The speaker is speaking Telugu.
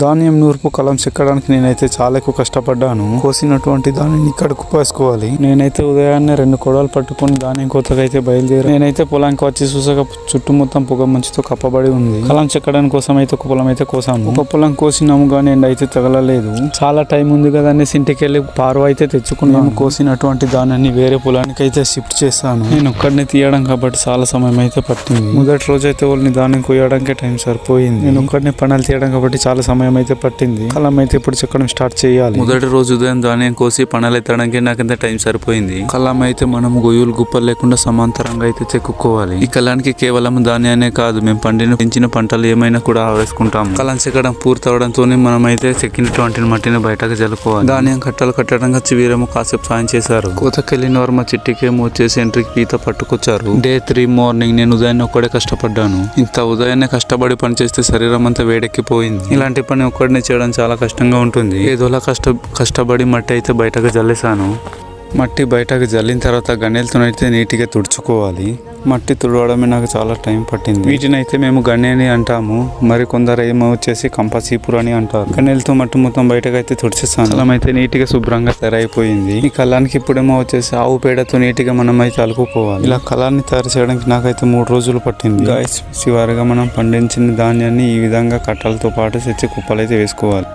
ధాన్యం నూర్పు కలం చెక్కడానికి నేనైతే చాలా ఎక్కువ కష్టపడ్డాను. కోసినటువంటి దానిని ఇక్కడ పోసుకోవాలి. నేనైతే ఉదయాన్నే రెండు కొడవలు పట్టుకొని ధాన్యం కోతకైతే బయలుదేరి నేనైతే పొలానికి వచ్చి చూసాక చుట్టూ మొత్తం పొగ మంచుతో కప్పబడి ఉంది. కలం చెక్కడానికి కోసం అయితే ఒక పొలం అయితే కోసాము. ఒక పొలం కోసినాము కానీ ఎండ అయితే తగలలేదు. చాలా టైం ఉంది కదా అనేసి ఇంటికి వెళ్ళి పారు అయితే తెచ్చుకున్నాము కోసినటువంటి దానిని వేరే పొలానికి అయితే షిఫ్ట్ చేస్తాను నేను ఒక్కడిని తీయడం కాబట్టి చాలా సమయం అయితే పట్టింది. మొదటి రోజు అయితే వాళ్ళని ధాన్యం కోయడానికి టైం సరిపోయింది. నేను ఒక్కడిని పనులు తీయడం కాబట్టి చాలా సమయం అయితే పట్టింది. కలం అయితే ఇప్పుడు చెక్కడం స్టార్ట్ చేయాలి. మొదటి రోజు ఉదయం ధాన్యం కోసి పనులు ఎత్తడానికి నాకంత టైం సరిపోయింది. కలం అయితే మనం గొయ్యులు గుప్పలు లేకుండా సమాంతరంగా అయితే చెక్కుకోవాలి. ఈ కలానికి కేవలం ధాన్యానే కాదు మేము పండిన పెంచిన పంటలు ఏమైనా కూడా ఆవేసుకుంటాం కలం చెక్కడం పూర్తవడంతో మనం అయితే చెక్కినటువంటి మట్టిని బయటకు జలుకోవాలి ధాన్యం కట్టలు కట్టడంగా చివీరము కాసేపు సాయం చేశారు. కోతకెళ్ళిన వారు మా చిట్టికేమో వచ్చేసి ఎంట్రీకి పీత పట్టుకొచ్చారు. డే త్రీ మార్నింగ్ నేను ఉదయాన్నే ఒక్కడే కష్టపడ్డాను. ఇంత ఉదయాన్నే కష్టపడి పని చేస్తే శరీరం అంతా వేడెక్కిపోయింది. ఇలాంటి పని ఒక్కడిని చేయడం చాలా కష్టంగా ఉంటుంది. ఏదోలా కష్ట కష్టపడి మట్టి అయితే బయటకు జల్లేసాను మట్టి బయటకు జల్లిన తర్వాత గన్నెలతో అయితే నీట్గా తుడుచుకోవాలి. మట్టి తుడవడమే నాకు చాలా టైం పట్టింది. వీటిని అయితే మేము గన్నెని అంటాము. మరి కొందరు ఏమో వచ్చేసి కంపసీపురు అని అంటారు. గన్నెలతో మట్టి మొత్తం బయటకు అయితే తుడిచేస్తాను. అలా అయితే నీట్గా శుభ్రంగా తయారైపోయింది. ఈ కలానికి ఇప్పుడేమో వచ్చేసి ఆవు పేడతో నీట్గా మనం అయితే అలుకుకోవాలి ఇలా కలాన్ని తయారు చేయడానికి నాకైతే మూడు రోజులు పట్టింది. గాయస్ చివరిగా మనం పండించిన ధాన్యాన్ని ఈ విధంగా కట్టలతో పాటు తెచ్చి కుప్పలైతే వేసుకోవాలి.